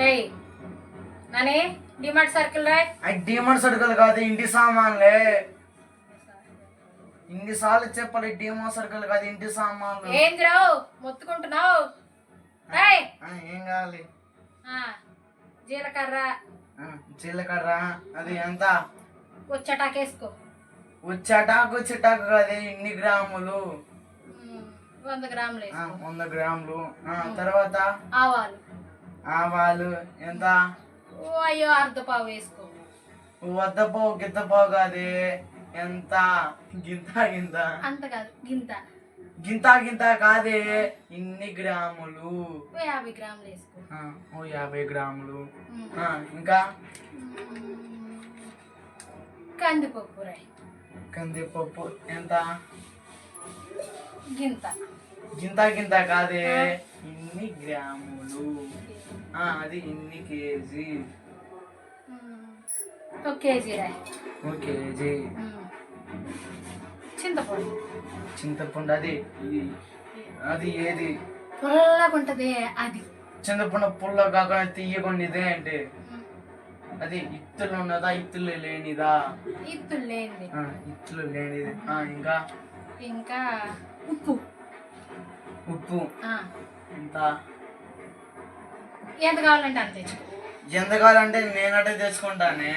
రేయ్ నాని డిమార్ట్ సర్కిల్ రాయ్. అది డీమండ్ సరుకులు కాదు ఇంటి సామాన్లే. ఇన్నిసార్లు చెప్పాలి డీమండ్ సరుకులు కాదు ఇంటి సామాన్లు. ఏంది రావు మొత్తుకుంటున్నావు? రాయ్ ఏం కావాలి? జీలకర్ర. జీలకర్ర అది ఎంత? వచ్చటాకేసుకో వచ్చాటాకు చిటాకు కాదు ఇన్ని గ్రాములు. వంద గ్రాములు వంద గ్రాములు. తర్వాత? ఆవాలు. ఆవాలు ఎంత? ఓ అయ్యో అర్ధ పావు వేసుకో వద్దపోవు గిద్దపోవు కాదు. ఎంత? గింత గింత. అంత కాదు గింత. గింత గింత కాదే. ఇన్ని గ్రాములు. ఓ యాభై గ్రాములు వేసుకో. ఆ, ఓ యాభై గ్రాములు. ఆ, ఇంకా? కందిపప్పు రాయ్ కందిపప్పు. ఎంత? గింత. గింత గింత కాదే. ఇన్ని గ్రాములు? ఆ, అది ఇన్ని కేజీ? ఒక కేజీ రాయ్. ఓ కేజీ. చింతపండు. చింతపండు అది. అది ఏది? పుల్లగా ఉంటది అది. చింతపండు పుల్ల కాకుండా తీయకుండా ఇదే అంటే అది ఇత్తులు ఉన్నదా ఇత్తులు లేనిదా? ఇత్తులు లేనిది. ఆ, ఇత్తులు లేనిది. ఇంకా? ఇంకా ఉప్పు. ఉప్పు. ఎంత? ఎంత కావాలంటే అంత తెచ్చుకో. ఎంత కావాలంటే నేనటే తెచ్చుకుంటానే.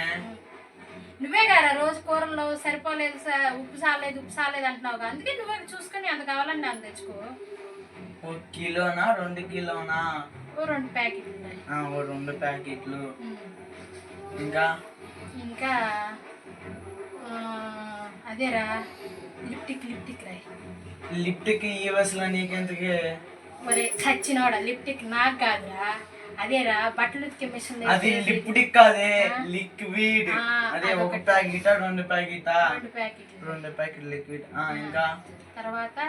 నువ్వే కదా రోజు కూరల్లో సరిపోలేదు ఉప్పు సాలేదు ఉప్పు సాలేదు అంటున్నావు. అందుకే నువ్వే చూసుకొని ఎంత కావాలంటే అంత తెచ్చుకో. ఒక కిలోనా రెండు కిలోనా? ఓ రెండు ప్యాకెట్లు ఓ రెండు ప్యాకెట్లు. ఇంకా? ఇంకా అదేరా లిప్టిక్ లిప్టిక్ రాయ్. లిఫ్ట్కి ఈ వయసులో నీకెందుకే? మరి చచ్చినోడా? లిప్టిక్ నాకు కాదురా. అదేరా బట్టలు ఉతికే మిషన్ అది లిప్టిక్ కాదే లిక్విడ్. అదే ఒక. ప్యాకెట్ రెండు ప్యాకెట్? రెండు ప్యాకెట్లు. రెండు ప్యాకెట్ లిక్విడ్. ఇంకా? తర్వాత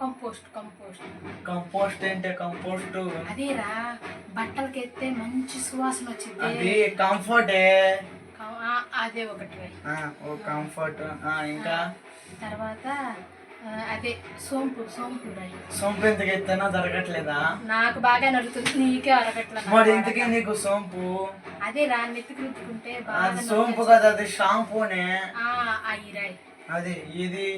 కంపోస్ట్ కంపోస్ట్. కంపోస్ట్ ఏంటి? కంపోస్ట్. అదేరా బట్టలకి ఎత్తే మంచి సువాసన వచ్చింది అది కంఫర్టే. అదే ఒకటి. ఓ కంఫర్ట్. ఇంకా? తర్వాత అదే సోంపు సోంపు సోంపు ఎందుకు ఎత్తనా దొరకట్లేదా? నాకు బాగా నలుగుతుంది నీకే అరగట్ల మరి ఇంతకీ నీకు సోంపు? అదే రా నెత్తికి రుద్దుకుంటే అది సోంపు కదా అది షాంపూనే. ఆ, అయి రాయ్ అది ఇది?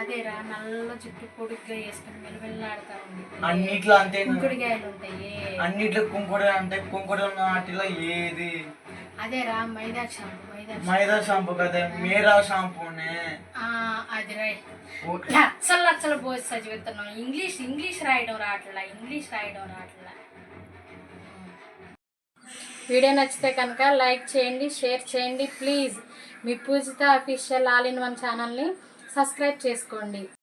అదే రా నల్ల చుట్టూ పొడుగ్గా వేసుకుని మెలమెల్లాడుతా ఉంది. అన్నిట్లో అంతే కుంకుడుకాయలు ఉంటాయి. అన్నిట్లో కుంకుడు అంటే కుంకుడు వాటిలో ఏది? అదే రా మైదా షాంపూ మైదా షాంపూ. కదా మీరా షాంపూనే. ఆ, అది రాయ్ ఓకే. లచ్చలు లచ్చలు పోసి చదివిస్తున్నాం ఇంగ్లీష్ ఇంగ్లీష్ రాయడం రావట్లా ఇంగ్లీష్ రాయడం రావట్లా వీడియో నచ్చితే కనుక లైక్ చేయండి షేర్ చేయండి. Please me Poojitha official all in one ఛానల్ని సబ్స్క్రైబ్ చేసుకోండి.